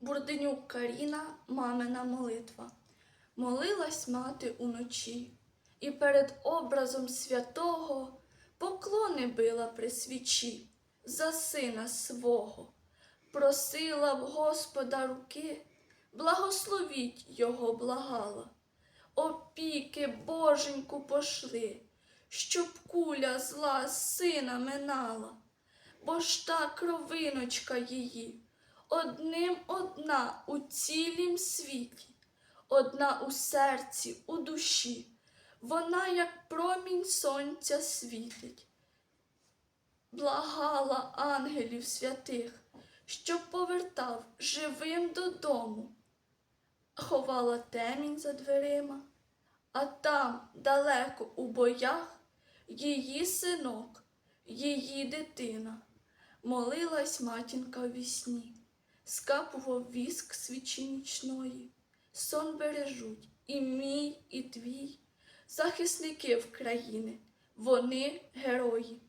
Бурденюк Каріна, мамина молитва. Молилась мати уночі, і перед образом святого поклони била при свічі за сина свого, просила в Господа руки, благословіть його благала. Опіки Боженьку пошли, щоб куля зла сина минала, бо ж та кровиночка її, одним одна у цілім світі, одна у серці, у душі, вона, як промінь сонця, світить. Благала ангелів святих, щоб повертав живим додому, ховала темінь за дверима, а там, далеко у боях, її синок, її дитина. Молилась матінка в вісні, скапував віск свічі нічної, сон бережуть і мій, і твій, захисники в країни, вони герої.